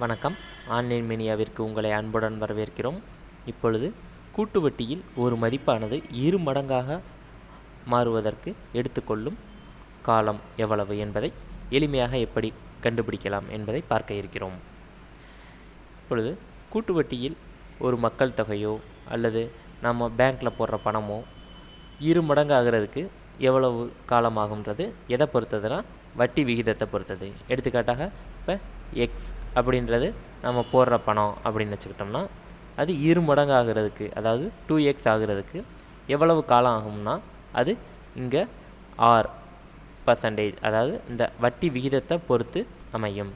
வணக்கம். ஆன்லைன் மீனியாவிற்கு உங்களை அன்புடன் வரவேற்கிறோம். இப்பொழுது கூட்டு வட்டியில் ஒரு மதிப்பானது இரு மடங்காக மாறுவதற்கு எடுத்துக்கொள்ளும் காலம் எவ்வளவு என்பதை எளிமையாக எப்படி கண்டுபிடிக்கலாம் என்பதை பார்க்க இருக்கிறோம். இப்பொழுது கூட்டு வட்டியில் ஒரு மக்கள் தொகையோ அல்லது நம்ம பேங்க்கில் போடுற பணமோ இரு மடங்கு ஆகிறதுக்கு எவ்வளவு காலமாகுன்றது எதை பொறுத்ததுனா வட்டி விகிதத்தை பொறுத்தது. எடுத்துக்காட்டாக இப்போ எக்ஸ் அப்படின்றது நம்ம போடுற பணம் அப்படின்னு வச்சுக்கிட்டோம்னா அது இரு மடங்கு ஆகிறதுக்கு அதாவது டூ எக்ஸ் ஆகிறதுக்கு எவ்வளவு காலம் ஆகும்னா அது இங்கே ஆர் பர்சன்டேஜ் அதாவது இந்த வட்டி விகிதத்தை பொறுத்து அமையும்.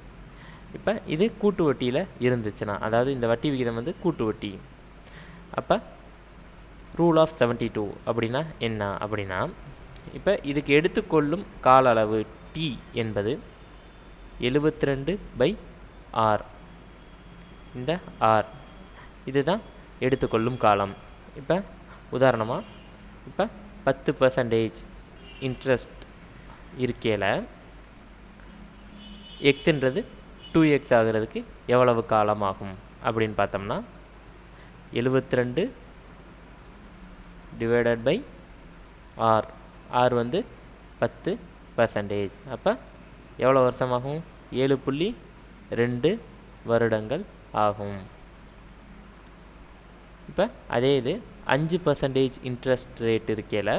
இப்போ இது கூட்டு வட்டியில் இருந்துச்சுன்னா அதாவது இந்த வட்டி விகிதம் வந்து கூட்டு வட்டி. அப்போ ரூல் ஆஃப் செவன்ட்டி டூ அப்படின்னா என்ன அப்படின்னா இப்போ இதுக்கு எடுத்துக்கொள்ளும் கால அளவு டி என்பது எழுபத்தி ரெண்டு பை ஆர். இந்த ஆர். இதுதான் எடுத்துக்கொள்ளும் காலம். இப்போ உதாரணமாக இப்போ பத்து பர்சன்டேஜ் இன்ட்ரெஸ்ட் இருக்கையில் எக்ஸுன்றது டூ எக்ஸ் ஆகிறதுக்கு எவ்வளவு காலம் ஆகும் அப்படின்னு பார்த்தோம்னா எழுபத்தி ரெண்டு டிவைடட் பை ஆர் ஆர் வந்து பத்து பர்சன்டேஜ் அப்போ எவ்வளோ வருஷமாகும்? ஏழு புள்ளி ரெண்டு வருடங்கள் ஆகும். இப்போ அதே இது அஞ்சு பர்சன்டேஜ் இன்ட்ரெஸ்ட் ரேட் இருக்கையில்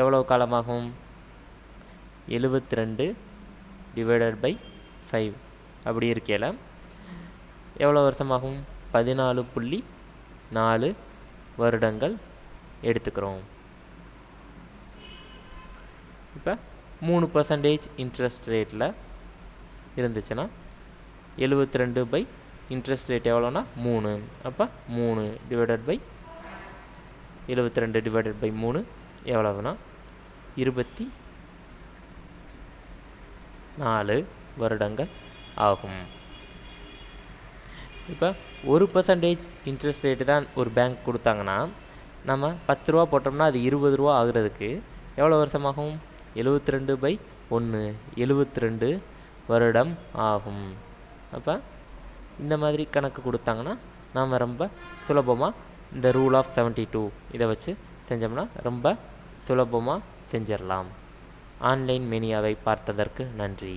எவ்வளோ காலமாகும்? எழுபத்தி ரெண்டு டிவைடட் பை ஃபைவ் அப்படி இருக்கையில் எவ்வளோ வருஷமாகும்? பதினாலு புள்ளி நாலு வருடங்கள் எடுத்துக்கிறோம். இப்போ மூணு பர்சன்டேஜ் இன்ட்ரெஸ்ட் ரேட்டில் இருந்துச்சுன்னா எழுபத்தி ரெண்டு பை இன்ட்ரெஸ்ட் ரேட் எவ்வளோனா மூணு. அப்போ மூணு டிவைடட் பை எழுபத்தி ரெண்டு டிவைடட் பை மூணு எவ்வளவுனா இருபத்தி நாலு வருடங்கள் ஆகும். இப்போ ஒரு பர்சன்டேஜ் இன்ட்ரெஸ்ட் ரேட்டு தான் ஒரு பேங்க் கொடுத்தாங்கன்னா நம்ம பத்து ரூபா போட்டோம்னா அது இருபது ரூபா ஆகுறதுக்கு எவ்வளோ வருஷமாகும்? எழுபத்தி ரெண்டு பை ஒன்று எழுபத்தி ரெண்டு வருடம் ஆகும். அப்போ இந்த மாதிரி கணக்கு கொடுத்தாங்கன்னா நாம் ரொம்ப சுலபமாக இந்த ரூல் ஆஃப் செவன்ட்டி டூ இதை வச்சு செஞ்சோம்னா ரொம்ப சுலபமாக செஞ்சிடலாம். ஆன்லைன் மெனியாவை பார்த்ததற்கு நன்றி.